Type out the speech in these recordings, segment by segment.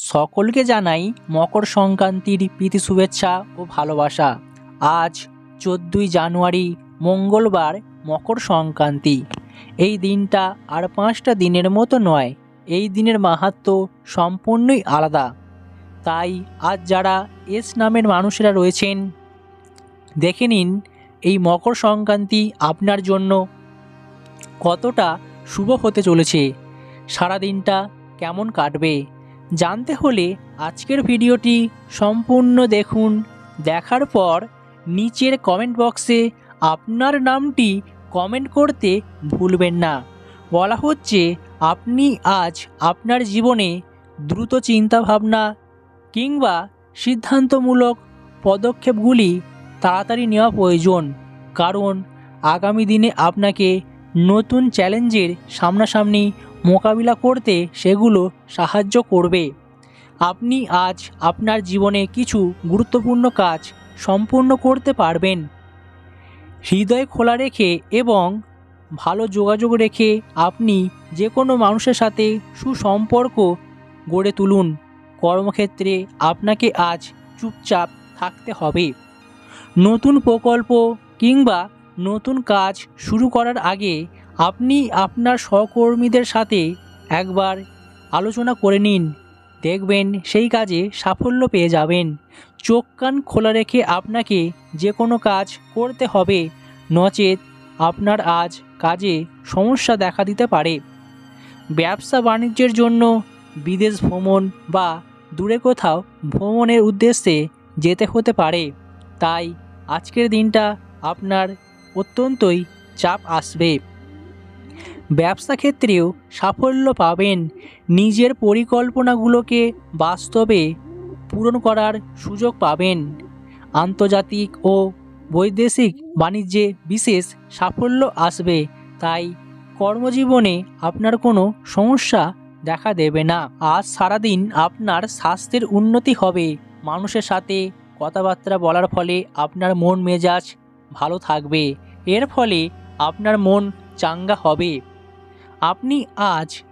সকলকে জানাই মকর সংক্রান্তির প্রীতি শুভেচ্ছা ও ভালোবাসা। আজ চোদ্দই জানুয়ারি, মঙ্গলবার মকর সংক্রান্তি। এই দিনটা আর পাঁচটা দিনের মতো নয়, এই দিনের মাহাত্ম সম্পূর্ণই আলাদা। তাই আজ যারা এস নামের মানুষেরা রয়েছেন, দেখে নিন এই মকর সংক্রান্তি আপনার জন্য কতটা শুভ হতে চলেছে। সারা দিনটা কেমন কাটবে? জানতে হলে আজকের ভিডিওটি সম্পূর্ণ দেখুন। দেখার পর নিচের কমেন্ট বক্সে আপনার নামটি কমেন্ট করতে ভুলবেন না। বলা হচ্ছে আপনি আজ আপনার জীবনে দ্রুত চিন্তাভাবনা কিংবা সিদ্ধান্তমূলক পদক্ষেপগুলি তাড়াতাড়ি নেওয়া প্রয়োজন। কারণ আগামী দিনে আপনাকে নতুন চ্যালেঞ্জের সামনাসামনি মোকাবিলা করতে সেগুলো সাহায্য করবে। আপনি আজ আপনার জীবনে কিছু গুরুত্বপূর্ণ কাজ সম্পূর্ণ করতে পারবেন। হৃদয় খোলা রেখে এবং ভালো যোগাযোগ রেখে আপনি যে কোনো মানুষের সাথে সুসম্পর্ক গড়ে তুলুন। কর্মক্ষেত্রে আপনাকে আজ চুপচাপ থাকতে হবে। নতুন প্রকল্প কিংবা নতুন কাজ শুরু করার আগে আপনি আপনার সহকর্মীদের সাথে একবার আলোচনা করে নিন। দেখবেন সেই কাজে সাফল্য পেয়ে যাবেন। চোখ কান খোলা রেখে আপনাকে যে কোনো কাজ করতে হবে, নচেত আপনার আজ কাজে সমস্যা দেখা দিতে পারে। ব্যবসা বাণিজ্যের জন্য বিদেশ ভ্রমণ বা দূরে কোথাও ভ্রমণের উদ্দেশ্যে যেতে হতে পারে। তাই আজকের দিনটা আপনার অত্যন্তই চাপ আসবে। ব্যবসা ক্ষেত্রেও সাফল্য পাবেন। নিজের পরিকল্পনাগুলোকে বাস্তবে পূরণ করার সুযোগ পাবেন। আন্তর্জাতিক ও বৈদেশিক বাণিজ্যে বিশেষ সাফল্য আসবে, তাই কর্মজীবনে আপনার কোনো সমস্যা দেখা দেবে না। আজ সারাদিন আপনার স্বাস্থ্যের উন্নতি হবে। মানুষের সাথে কথাবার্তা বলার ফলে আপনার মন মেজাজ ভালো থাকবে। এর ফলে আপনার মন চাঙ্গা হবে। আপনি আজ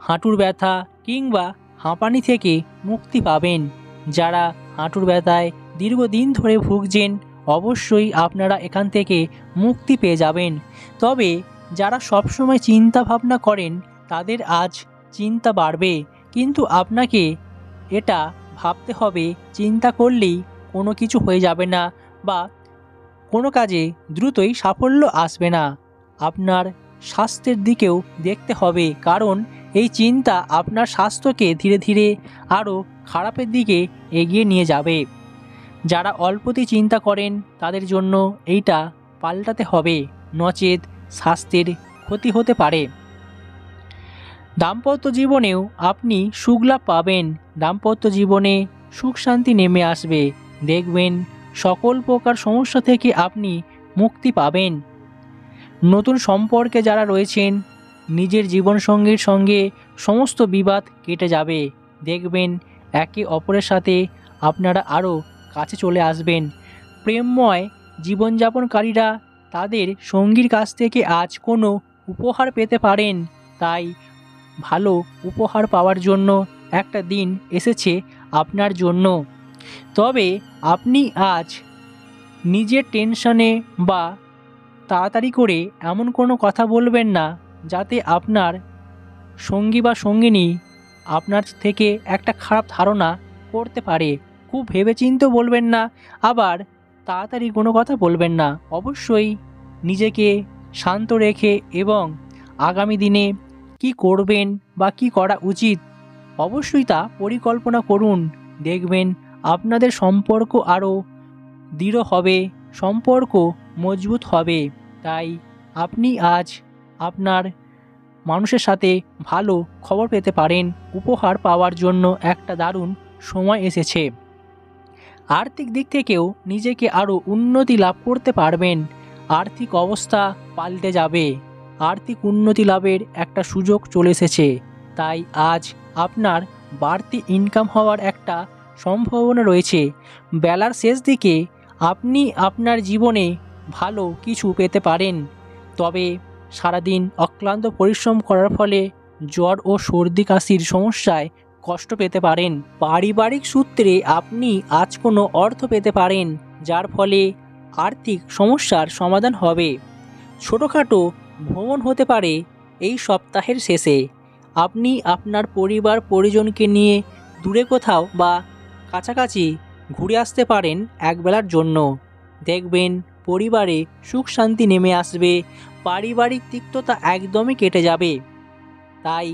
হাঁটুর ব্যথা কিংবা হাঁপানি থেকে মুক্তি পাবেন। যারা হাঁটুর ব্যথায় দীর্ঘদিন ধরে ভুগছেন, অবশ্যই আপনারা এখান থেকে মুক্তি পেয়ে যাবেন। তবে যারা সবসময় চিন্তা ভাবনা করেন, তাদের আজ চিন্তা বাড়বে। কিন্তু আপনাকে এটা ভাবতে হবে, চিন্তা করলেই কোনো কিছু হয়ে যাবে না বা কোনো কাজে দ্রুতই সাফল্য আসবে না। আপনার স্বাস্থ্যের দিকেও দেখতে হবে, কারণ এই চিন্তা আপনার স্বাস্থ্যকে ধীরে ধীরে আরও খারাপের দিকে এগিয়ে নিয়ে যাবে। যারা অল্পতেই চিন্তা করেন, তাদের জন্য এইটা পাল্টাতে হবে, নচেত স্বাস্থ্যের ক্ষতি হতে পারে। দাম্পত্য জীবনেও আপনি সুখলাভ পাবেন, দাম্পত্য জীবনে সুখ শান্তি নেমে আসবে। দেখবেন সকল প্রকার সমস্যা থেকে আপনি মুক্তি পাবেন। নতুন সম্পর্কে যারা রয়েছেন, নিজের জীবনসঙ্গীর সঙ্গে সমস্ত বিবাদ কেটে যাবে। দেখবেন একে অপরের সাথে আপনারা আরও কাছে চলে আসবেন। প্রেমময় জীবনযাপনকারীরা তাদের সঙ্গীর কাছ থেকে আজ কোনো উপহার পেতে পারেন। তাই ভালো উপহার পাওয়ার জন্য একটা দিন এসেছে আপনার জন্য। তবে আপনি আজ নিজের টেনশনে বা তাড়াতাড়ি করে এমন কোনো কথা বলবেন না যাতে আপনার সঙ্গী বা সঙ্গিনী আপনার থেকে একটা খারাপ ধারণা করতে পারে। খুব ভেবেচিন্তে বলবেন না, আবার তাড়াতাড়ি কোনো কথা বলবেন না। অবশ্যই নিজেকে শান্ত রেখে এবং আগামী দিনে কি করবেন বা কি করা উচিত অবশ্যই তা পরিকল্পনা করুন। দেখবেন আপনাদের সম্পর্ক আরও দৃঢ় হবে, সম্পর্ক মজবুত হবে। তাই আপনি আজ আপনার মানুষের সাথে ভালো খবর পেতে পারেন। উপহার পাওয়ার জন্য একটা দারুণ সময় এসেছে। আর্থিক দিক থেকেও নিজেকে আরও উন্নতি লাভ করতে পারবেন। আর্থিক অবস্থা পাল্টে যাবে। আর্থিক উন্নতি লাভের একটা সুযোগ চলে এসেছে। তাই আজ আপনার বাড়তি ইনকাম হওয়ার একটা সম্ভাবনা রয়েছে। বেলার শেষ দিকে আপনি আপনার জীবনে ভালো কিছু পেতে পারেন। তবে সারাদিন অক্লান্ত পরিশ্রম করার ফলে জ্বর ও সর্দি কাশির সমস্যায় কষ্ট পেতে পারেন। পারিবারিক সূত্রে আপনি আজ কোনো অর্থ পেতে পারেন, যার ফলে আর্থিক সমস্যার সমাধান হবে। ছোটোখাটো ভ্রমণ হতে পারে এই সপ্তাহের শেষে। আপনি আপনার পরিবার পরিজনকে নিয়ে দূরে কোথাও বা কাছাকাছি ঘুরে আসতে পারেন একবেলার জন্য। দেখবেন পরিবারে সুখ শান্তি নেমে আসবে। পারিবারিক তিক্ততা একদমই কেটে যাবে। তাই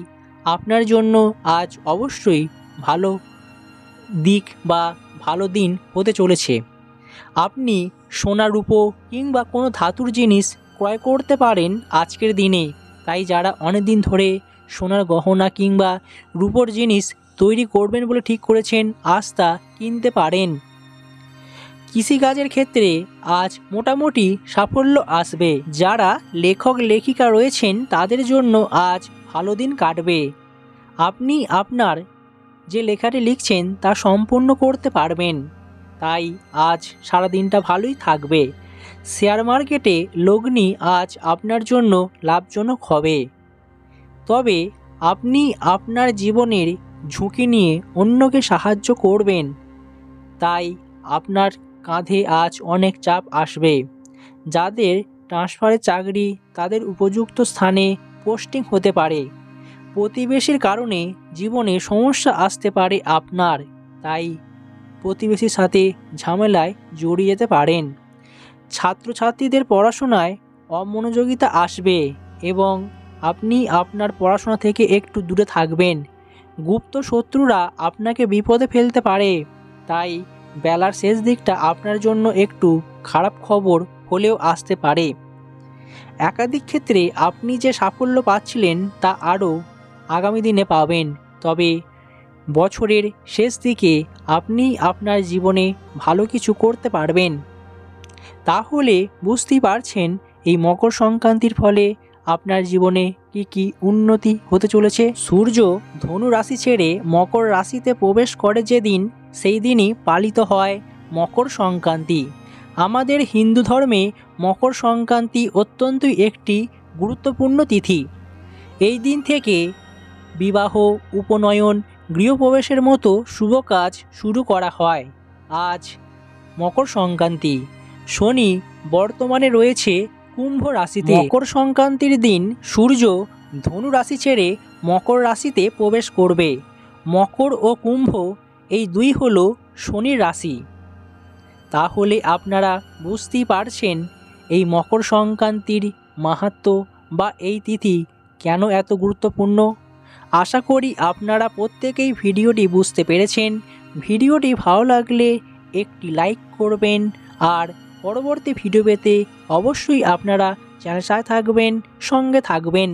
আপনার জন্য আজ অবশ্যই ভালো দিক বা ভালো দিন হতে চলেছে। আপনি সোনা রূপো কিংবা কোনো ধাতুর জিনিস ক্রয় করতে পারেন আজকের দিনে। তাই যারা অনেক দিন ধরে সোনার গহনা কিংবা রূপোর জিনিস তৈরি করবেন বলে ঠিক করেছেন তা কিনতে পারেন। কৃষিকাজের ক্ষেত্রে আজ মোটামুটি সাফল্য আসবে। যারা লেখক, লেখিকা রয়েছেন, তাদের জন্য আজ ভালো দিন কাটবে। আপনি আপনার যে লেখাটি লিখছেন, তা সম্পূর্ণ করতে পারবেন। তাই আজ সারা দিনটা ভালোই থাকবে। শেয়ার মার্কেটে লগ্নি আজ আপনার জন্য লাভজনক হবে। তবে আপনি আপনার জীবনের ঝুঁকি নিয়ে অন্যকে সাহায্য করবেন। তাই আপনার কাঁধে আজ অনেক চাপ আসবে। যাদের ট্রান্সফারের চাকরি তাদের উপযুক্ত স্থানে পোস্টিং হতে পারে। প্রতিবেশীর কারণে জীবনে সমস্যা আসতে পারে আপনার, তাই প্রতিবেশীর সাথে ঝামেলায় জড়িয়ে যেতে পারেন। ছাত্রছাত্রীদের পড়াশোনায় অমনোযোগিতা আসবে এবং আপনি আপনার পড়াশোনা থেকে একটু দূরে থাকবেন। গুপ্ত শত্রুরা আপনাকে বিপদে ফেলতে পারে, তাই বেলার শেষ দিকটা আপনার জন্য একটু খারাপ খবর হলেও আসতে পারে। একাধিক ক্ষেত্রে আপনি যে সাফল্য পাচ্ছিলেন তা আরও আগামী দিনে পাবেন, তবে বছরের শেষ দিকে আপনি আপনার জীবনে ভালো কিছু করতে পারবেন। তাহলে বুঝতেই পারছেন এই মকর সংক্রান্তির ফলে আপনার জীবনে কি কি উন্নতি হতে চলেছে? সূর্য ধনু রাশি ছেড়ে মকর রাশিতে প্রবেশ করে যেদিন, সেই দিনই পালিত হয় মকর সংক্রান্তি। আমাদের হিন্দু ধর্মে মকর সংক্রান্তি অত্যন্তই একটি গুরুত্বপূর্ণ তিথি। এই দিন থেকে বিবাহ, উপনয়ন, গৃহপ্রবেশের মতো শুভ কাজ শুরু করা হয়। আজ মকর সংক্রান্তি। শনি বর্তমানে রয়েছে কুম্ভ রাশিতে মকর সংক্রান্তির দিন সূর্য ধনু রাশি ছেড়ে মকর রাশিতে প্রবেশ করবে। মকর ও কুম্ভ এই দুই হলো শনির রাশি। তাহলে আপনারা বুঝতেই পারছেন এই মকর সংক্রান্তির মাহাত্ম্য বা এই তিথি কেন এত গুরুত্বপূর্ণ? আশা করি আপনারা প্রত্যেকেই ভিডিওটি বুঝতে পেরেছেন। ভিডিওটি ভালো লাগলে একটি লাইক করবেন আর পরবর্তী ভিডিও পেতে অবশ্যই আপনারা চ্যানেল সাথে থাকবেন সঙ্গে থাকবেন।